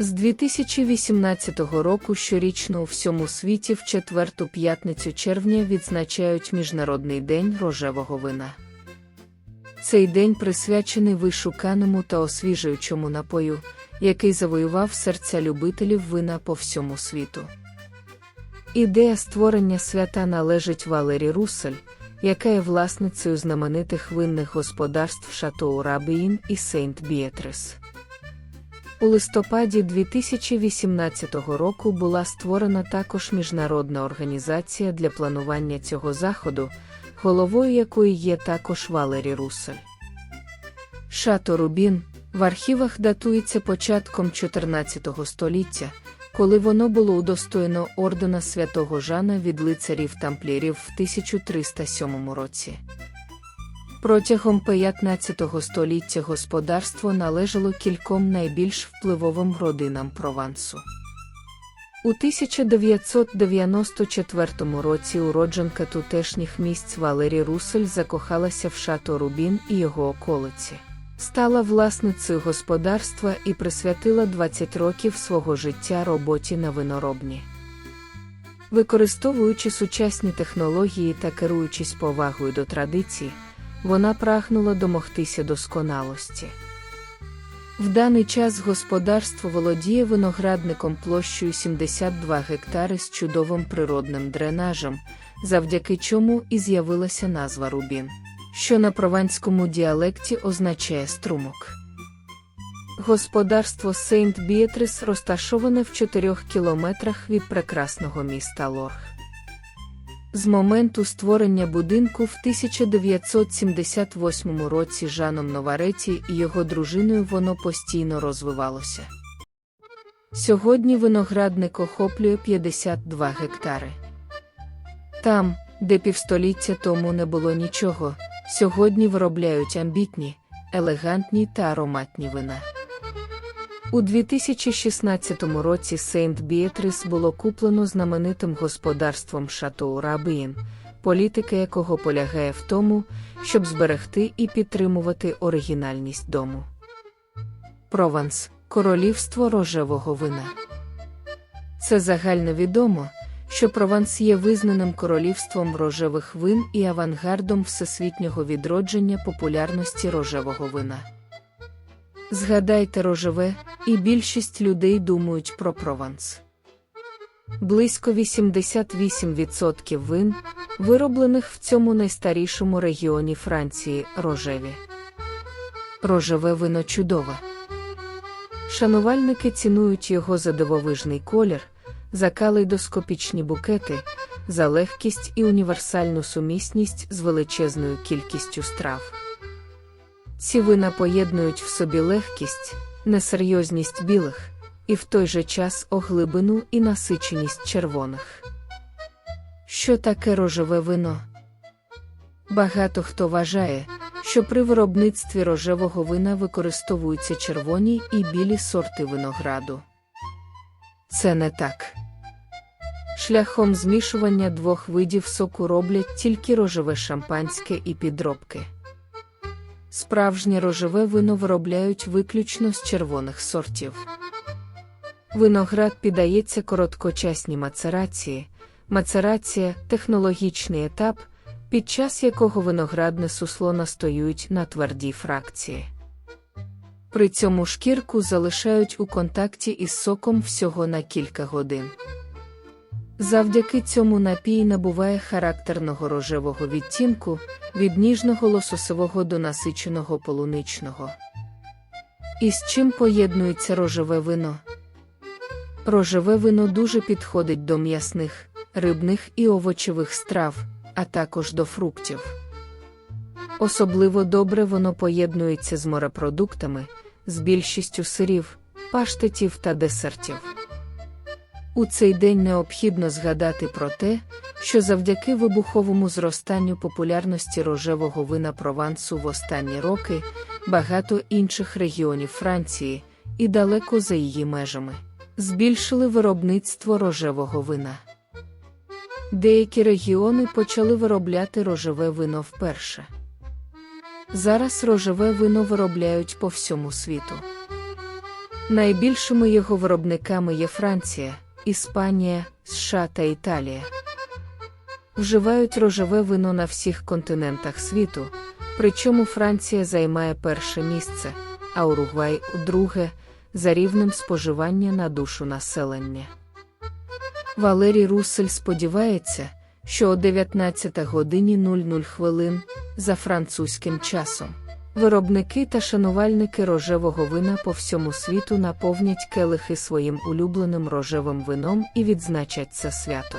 З 2018 року щорічно у всьому світі в четверту п'ятницю червня відзначають Міжнародний день рожевого вина. Цей день присвячений вишуканому та освіжуючому напою, який завоював серця любителів вина по всьому світу. Ідея створення свята належить Валері Руссель, яка є власницею знаменитих винних господарств Шатоу Рабіїн і Сейнт Біетрис. У листопаді 2018 року була створена також міжнародна організація для планування цього заходу, головою якої є також Валері Русель. Шато Рубін в архівах датується початком 14 століття, коли воно було удостоєно ордена святого Жана від лицарів тамплірів в 1307 році. Протягом 15 століття господарство належало кільком найбільш впливовим родинам Провансу. У 1994 році уродженка тутешніх місць Валері Русель закохалася в шато Рубін і його околиці. Стала власницею господарства і присвятила 20 років свого життя роботі на виноробні. Використовуючи сучасні технології та керуючись повагою до традицій, вона прагнула домогтися досконалості. В даний час господарство володіє виноградником площею 72 гектари з чудовим природним дренажем, завдяки чому і з'явилася назва Рубін, що на прованському діалекті означає струмок. Господарство Сейнт Біетрис розташоване в 4 кілометрах від прекрасного міста Лорг. З моменту створення будинку в 1978 році Жаном Новареті і його дружиною воно постійно розвивалося. Сьогодні виноградник охоплює 52 гектари. Там, де півстоліття тому не було нічого, сьогодні виробляють амбітні, елегантні та ароматні вина. У 2016 році Сейнт Біетрис було куплено знаменитим господарством Шатоу Рабіїн, політика якого полягає в тому, щоб зберегти і підтримувати оригінальність дому. Прованс королівство рожевого вина. Це загальновідомо, що Прованс є визнаним королівством рожевих вин і авангардом всесвітнього відродження популярності рожевого вина. Згадайте рожеве, і більшість людей думають про Прованс. Близько 88% вин, вироблених в цьому найстарішому регіоні Франції, рожеві. Рожеве вино чудове. Шанувальники цінують його за дивовижний колір, за калейдоскопічні букети, за легкість і універсальну сумісність з величезною кількістю страв. Ці вина поєднують в собі легкість, несерйозність білих, і в той же час оглибину і насиченість червоних. Що таке рожеве вино? Багато хто вважає, що при виробництві рожевого вина використовуються червоні і білі сорти винограду. Це не так. Шляхом змішування двох видів соку роблять тільки рожеве шампанське і підробки. Справжнє рожеве вино виробляють виключно з червоних сортів. Виноград піддається короткочасній мацерації. Мацерація технологічний етап, під час якого виноградне сусло настоюють на твердій фракції. При цьому шкірку залишають у контакті із соком всього на кілька годин. Завдяки цьому напій набуває характерного рожевого відтінку від ніжного лососового до насиченого полуничного. І з чим поєднується рожеве вино? Рожеве вино дуже підходить до м'ясних, рибних і овочевих страв, а також до фруктів. Особливо добре воно поєднується з морепродуктами, з більшістю сирів, паштетів та десертів. У цей день необхідно згадати про те, що завдяки вибуховому зростанню популярності рожевого вина Провансу в останні роки багато інших регіонів Франції і далеко за її межами збільшили виробництво рожевого вина. Деякі регіони почали виробляти рожеве вино вперше. Зараз рожеве вино виробляють по всьому світу. Найбільшими його виробниками є Франція, Іспанія, США та Італія. Вживають рожеве вино на всіх континентах світу, причому Франція займає перше місце, а Уругвай друге за рівнем споживання на душу населення. Валерій Русель сподівається, що о 19 годині 00 хвилин за французьким часом виробники та шанувальники рожевого вина по всьому світу наповнять келихи своїм улюбленим рожевим вином і відзначать це свято.